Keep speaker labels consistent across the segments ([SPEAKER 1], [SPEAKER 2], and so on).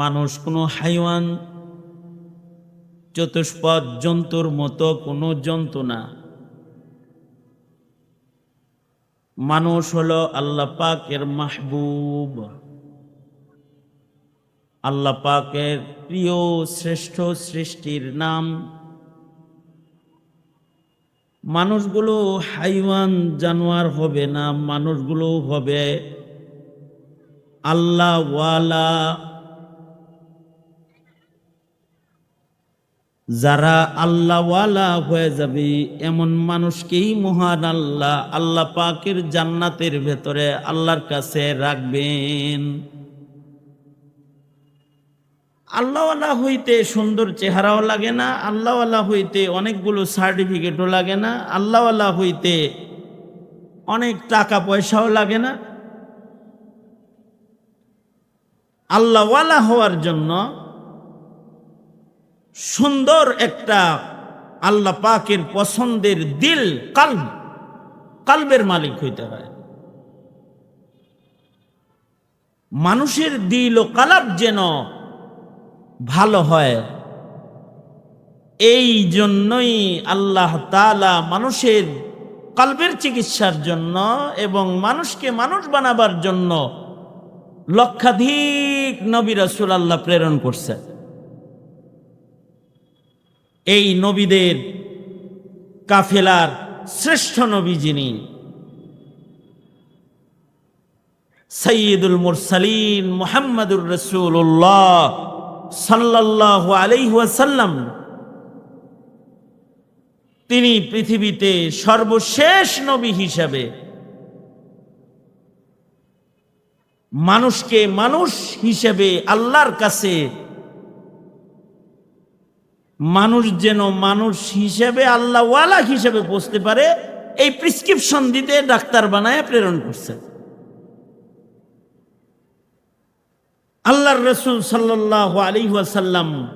[SPEAKER 1] মানুষ, কোনো হাইওয়ান, চতুষ্পদ জন্তুর মতো কোনো জন্তু না। মানুষ হলো আল্লাহ পাকের মাহবুব। আল্লাহ পাকের প্রিয় শ্রেষ্ঠ সৃষ্টির নাম। মানুষগুলো হাইওয়ান, জানোয়ার হবে না মানুষগুলো হবে আল্লাহওয়ালা যারা আল্লাহওয়ালা হয়ে যাবে, এমন মানুষকেই মহান আল্লাহ আল্লাহ পাকের জান্নাতের ভেতরে আল্লাহর কাছে রাখবেন। আল্লাহওয়ালা হইতে সুন্দর চেহারাও লাগে না, আল্লাহওয়ালা হইতে অনেকগুলো সার্টিফিকেটও লাগে না, আল্লাহওয়ালা হইতে অনেক টাকা পয়সাও লাগে না। আল্লাহওয়ালা হওয়ার জন্য সুন্দর একটা আল্লাহ পাকের পছন্দের দিল, কাল্ব। কালবের মালিক হইতে হয়। মানুষের দিল ও কালাব যেন ভালো হয়, এই জন্যই আল্লাহ তালা মানুষের কালবের চিকিৎসার জন্য এবং মানুষকে মানুষ বানাবার জন্য লক্ষাধিক নবী রসুল আল্লাহ প্রেরণ করছে এই নবীদের কাফেলার শ্রেষ্ঠ নবী যিনি সৈয়দুল মুরসালিন মোহাম্মদুর রসুল্লাহ সাল্লাহ আলাইহাসাল্লাম তিনি পৃথিবীতে সর্বশেষ নবী হিসাবে মানুষকে মানুষ হিসেবে আল্লাহর কাছে মানুষ যেন মানুষ হিসেবে, আল্লাহ আল্লাহওয়ালা হিসেবে বসতে পারে, এই প্রিসক্রিপশন দিতে ডাক্তার বানায় প্রেরণ করছে। আল্লাহর রসুল সাল্লাহ আলী ওয়াসাল্লাম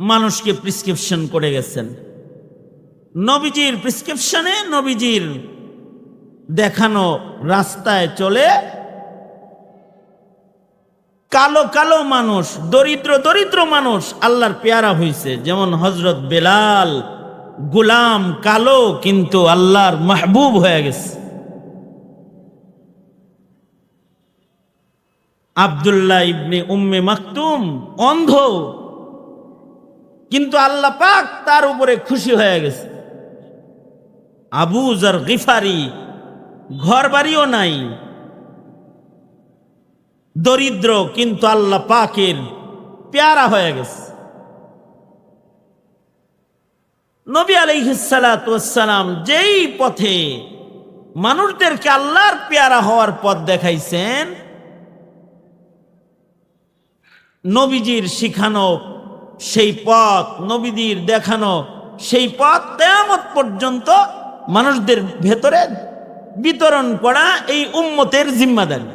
[SPEAKER 1] মানুষকে প্রিসক্রিপশন করে গেছেন। নবীজির প্রিসক্রিপশনে নবীজির দেখানো রাস্তায় চলে কালো কালো মানুষ, দরিদ্র দরিদ্র মানুষ আল্লাহর পেয়ারা হয়েছে যেমন হজরত বেলাল, গুলাম কালো কিন্তু আল্লাহর মাহবুব হয়ে গেছে। আবদুল্লাহ ইবনে উম্মে মাকতুম অন্ধ, কিন্তু আল্লাহ পাক তার উপরে খুশি হয়ে গেছে। আবু জার গিফারি ঘর বাড়িও নাই দরিদ্র, কিন্তু আল্লাহ পাকের পেয়ারা হয়ে গেছে। নবী আলাইহিসালাম যেই পথে মানুষদেরকে আল্লাহর পেয়ারা হওয়ার পথ দেখাইছেন, নবীজির শিখানো সেই পথ, নবীজির দেখানো সেই পথ তেমত পর্যন্ত মানুষদের ভেতরে বিতরণ করা এই উম্মতের জিম্মাদারি।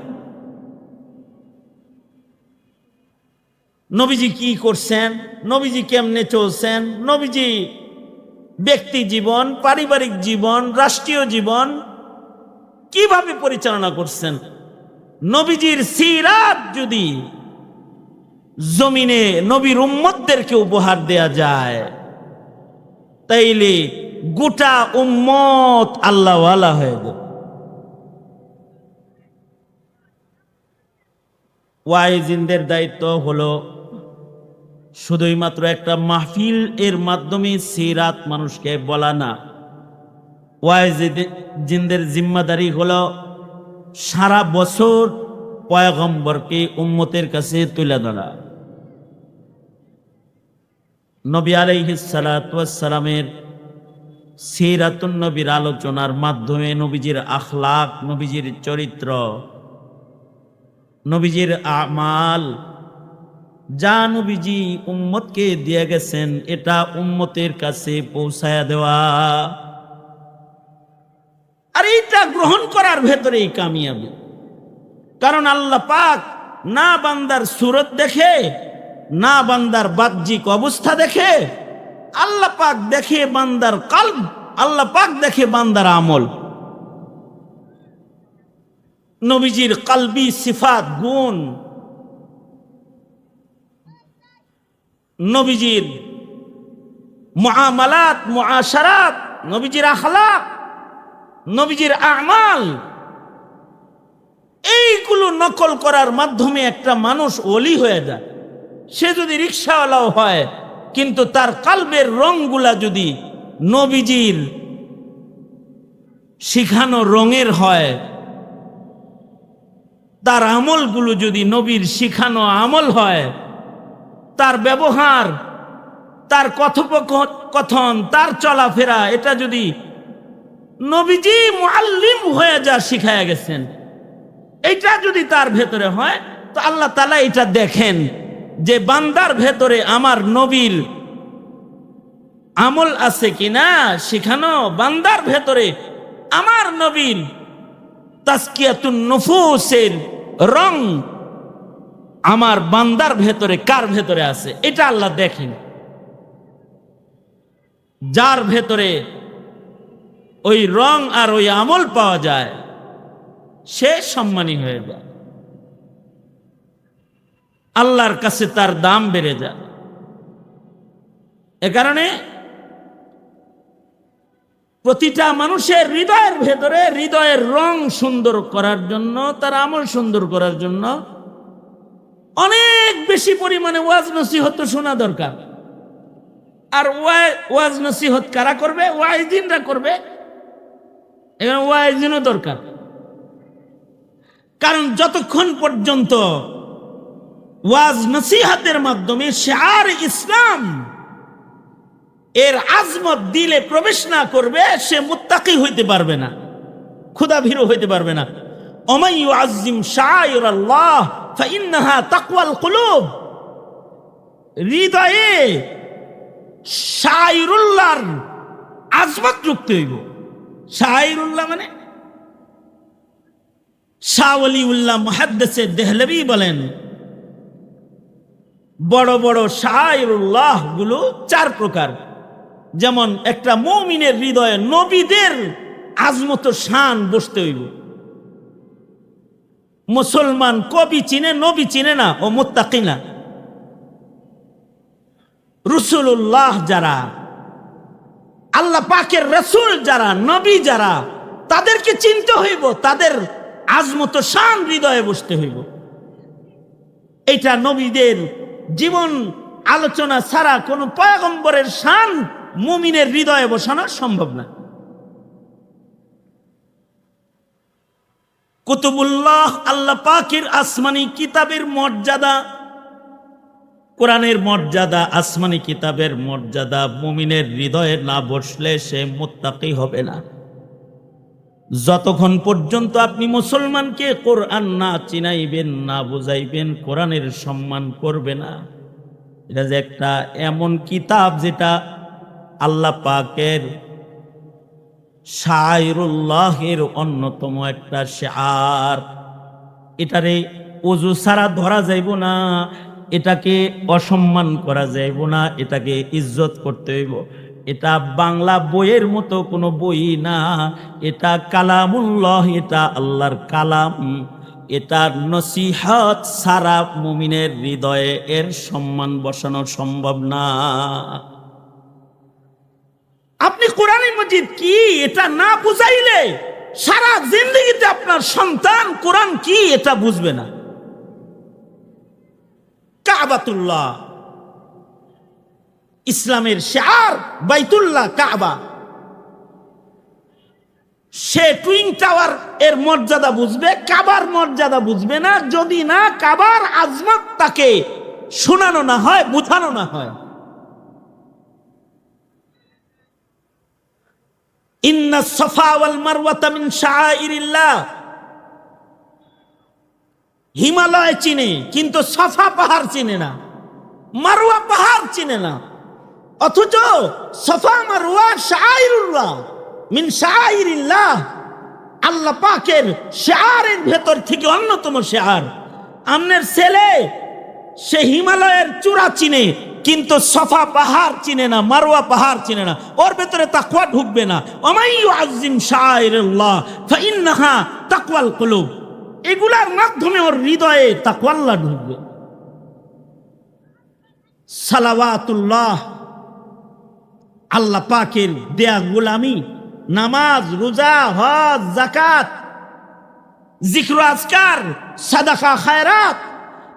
[SPEAKER 1] নবীজি কি করছেন? নবীজি কেমনে চলছেন? নবীজি ব্যক্তি জীবন, পারিবারিক জীবন, রাষ্ট্রীয় জীবন কীভাবে পরিচালনা করছেন? নবীজির সিরাত যদি জমিনে নবীর উম্মতদেরকে উপহার দেয়া যায়, তাইলে গোটা উম্মত আল্লাহওয়ালা হয়ে যাবে। ওয়াইজিনদের দায়িত্ব হলো শুধুই মাত্র একটা মাহফিল এর মাধ্যমে সিরাত মানুষকে বলা না। ওয়াইজিনদের জিম্মাদারি হলো সারা বছর পয়গম্বরকে উম্মতের কাছে তুলে ধরা। নবী আলাইহিসালামের সিরাতুন নবীর আলোচনার মাধ্যমে নবীজির আখলাক, নবীজির চরিত্র, নবীজির আমাল যা নবীজি উম্মতকে দিয়ে গেছেন, এটা উম্মতের কাছে পৌঁছায়া দেওয়া। আর এইটা গ্রহণ করার ভেতরেই কামিয়াবি। কারণ আল্লাহ পাক না বান্দার সুরত দেখে, না বান্দার বাহ্যিক অবস্থা দেখে, আল্লাহ পাক দেখে বান্দার কাল্ব, আল্লাহ পাক দেখে বান্দার আমল। নবীজির কালবি, সিফাত, গুণ নবীজির মুআমালাত, মুআশারাত, নবীজির আখলাক, নবীজির আমাল, এইগুলো নকল করার মাধ্যমে একটা মানুষ অলি হয়ে যায়। সে যদি রিক্সাওয়ালাও হয়, কিন্তু তার কালবের রংগুলা যদি নবীজির শিখানো রঙের হয়, তার আমলগুলো যদি নবীর শিখানো আমল হয় তার ব্যবহার, তার কথোপকথন তার চলাফেরা, এটা যদি নবীজি মুআল্লিম হয়ে যা শিখায়া গেছেন এটা যদি তার ভেতরে হয়, তো আল্লাহ তালা এটা দেখেন যে বান্দার ভেতরে আমার নবীর আমল আছে কিনা শিখানো, বান্দার ভেতরে আমার নবীর তাস্কিয়াতুন নফুসের রং আমার বান্দার ভেতরে কার ভেতরে আছে? এটা আল্লাহ দেখেন। যার ভেতরে ওই রং আর ওই আমল পাওয়া যায়, সে সম্মানী হয়ে যায়। আল্লাহর কাছে তার দাম বেড়ে যায়। এ কারণে প্রতিটা মানুষের হৃদয়ের ভেতরে হৃদয়ের রং সুন্দর করার জন্য, তার আমল সুন্দর করার জন্য অনেক বেশি পরিমাণে ওয়াজ নসিহত শোনা দরকার। আর ওয়া- ওয়াজ নসিহত কারা করবে? ওয়াইজিনরা করবে। এখানে ওয়াইজিনও দরকার। কারণ যতক্ষণ পর্যন্ত ওয়াজ নসিহাতের মাধ্যমে শেয়ার ইসলাম এর আজমত দিলে প্রবেশ না করবে, সে মুত্তাকি হইতে পারবে না ক্ষুদা ভীরু হইতে পারবে না। অমাই আজিম আল্লাহ ফাইন্নাহা তাকওয়াল কুলুব। হৃদয়ে শায়রুল্লাহর আজমত যুক্ত হইব। শায়রুল্লাহ মানে? শাহলিউল্লাহ মুহাদ্দেসে দেহলবি বলেন, বড় বড় শায়রুল্লাহগুলো চার প্রকার। যেমন একটা মৌমিনের হৃদয়ে নবীদের আজমত শান বসতে হইব। মুসলমান কবি চিনে, নবী চিনে না, ও মোত্তাকি না। রসুল্লাহ যারা, আল্লাহ পাকের রসুল যারা, নবী যারা, তাদেরকে চিনতে হইব, তাদের আজমত শান হৃদয়ে বসতে হইব। এটা নবীদের জীবন আলোচনা ছাড়া কোন পয়গম্বরের শান মুমিনের হৃদয়ে বসানো সম্ভব না। কুতুবুল্লাহ, আল্লাহ পাকের আসমানি কিতাবের মর্যাদা, কোরআনের মর্যাদা, আসমানি কিতাবের মর্যাদা, মুমিনের হৃদয়ে না বসলে সে মোত্তাকি হবে না। যতক্ষণ পর্যন্ত আপনি মুসলমানকে কোরআন না চিনাইবেন, না বুঝাইবেন, কোরআনের সম্মান করবে না। এটা যে একটা এমন কিতাব যেটা আল্লাহ পাকের শায়রুল্লাহের অন্যতম একটা শেয়ার। এটারে অজু ছাড়া ধরা যাইব না, এটাকে অসম্মান করা যাইব না, এটাকে ইজ্জত করতে হইব। এটা বাংলা বইয়ের মতো কোনো বই না, এটা কালামুল্লাহ, এটা আল্লাহর কালাম। এটা নসিহত সারা মুমিনের হৃদয়ে এর সম্মান বসানো সম্ভব না। আপনি কোরআনের মজিদ কি? এটা না বুঝাইলে সারা জিন্দগিতে আপনার সন্তান কোরআন কি এটা বুঝবে না। কাবাতুল্লাহ। ইসলামের শেয়ার বাইতুল্লাহ কাবা। সে টুইং টাওয়ার এর মর্যাদা বুঝবে, কাবার মর্যাদা বুঝবে না। যদি না, কাবার আজমত তাকে শোনানো না হয়, বুঝানো না হয়। সফা ওয়াল মারওয়াতা মিন শাআইরিল্লাহ। হিমালয় চিনে, কিন্তু সফা পাহাড় চিনে না। মারওয়া পাহাড় চিনে না। অথচ সফা মারওয়া শাআইরুল্লাহ মিন শাআইরিল্লাহ। আল্লাহ পাকের শেয়ারের ভেতর থেকে অন্যতম শেয়ার আমনের ছেলে, সে হিমালয়ের চূড়া চিনে কিন্তু সফা পাহাড় চিনে না, মারোয়া পাহাড় চিনে না। ওর ভেতরে তাকুয়া ঢুকবে না। আজিম তাকওয়াল কুলুব। এগুলার মাধ্যমে ওর হৃদয়ে তাকওয়াল্লাহ ঢুকবে। সালাওয়াতুল্লাহ, আল্লাহ পাকের দেয়া গুলামি, নামাজ, রোজা, হজ জাকাত জিক্র আজকার, সাদাকা, খায়রাত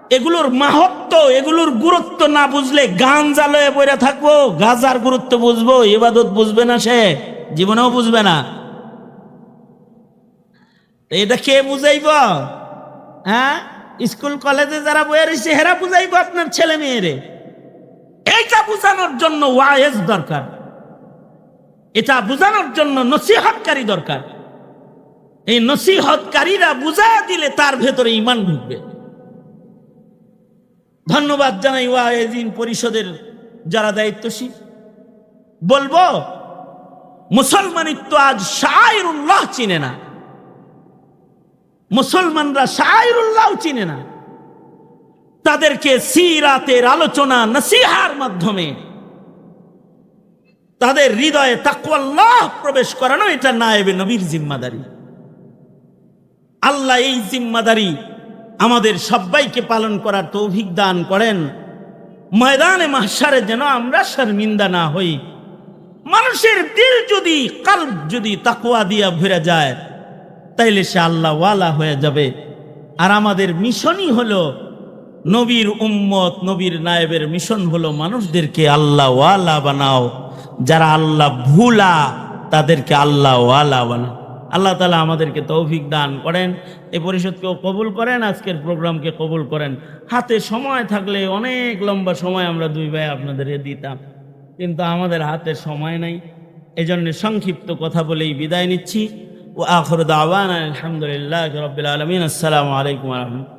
[SPEAKER 1] এগুলোর মাহাত্ম, এগুলোর গুরুত্ব না বুঝলে গান জ্বালয়ে বইরা থাকব, গাজার গুরুত্ব বুঝব, ইবাদত বুঝবে না সে, জীবনেও বুঝবে না। এটা কে বুঝাইব? হ্যাঁ? স্কুল, কলেজে যারা বয়ে রয়েছে, হেরা বুঝাইব আপনার ছেলে মেয়েরে। এইটা বুঝানোর জন্য ওয়াইজ দরকার। এটা বুঝানোর জন্য নসিহতকারী দরকার। এই নসিহতকারীরা বুঝা দিলে তার ভেতরে ইমান ঢুকবে। ধন্যবাদ জানাই ওয়াইজিন পরিষদের যারা দায়িত্বশীল। বলব, মুসলমানিত্ব আজ শায়রুল্লাহ চিনে না। মুসলমানরা শায়রুল্লাহ চিনে না। তাদেরকে সিরাতের আলোচনা, নসিহার মাধ্যমে। তাদের হৃদয়ে তাকওয়াল্লাহ প্রবেশ করানো, এটা নায়েবে নবীর জিম্মাদারি। আল্লাহ এই জিম্মাদারি আমাদের সবাইকে পালন করার তৌফিক দান করেন। ময়দানে মাহসারে যেন আমরা শর্মিন্দা না হই। মানুষের দিল যদি, কাল্ব যদি তাকওয়া দিয়া ভরে যায়, তাইলে সে আল্লাহ ওয়ালা হয়ে যাবে। আর আমাদের মিশনই হলো, নবীর উম্মত, নবীর নায়েবের মিশন হলো মানুষদেরকে আল্লাহ ওয়ালা বানাও। যারা আল্লাহ ভুলা, তাদেরকে আল্লাহ ওয়ালা বানাও। আল্লাহ তালা আমাদেরকে তৌফিক দান করেন এই পরিষদকেও কবুল করেন, আজকের প্রোগ্রামকে কবুল করেন। হাতে সময় থাকলে অনেক লম্বা সময় আমরা দুই ভাই আপনাদের দিতাম, কিন্তু আমাদের হাতে সময় নাই। এজন্য সংক্ষিপ্ত কথা বলেই বিদায় নিচ্ছি। ও আখর দাওয়ান আলহামদুলিল্লাহ রবিল আলমিন। আসসালামু আলাইকুম রহমতুল্লাহ।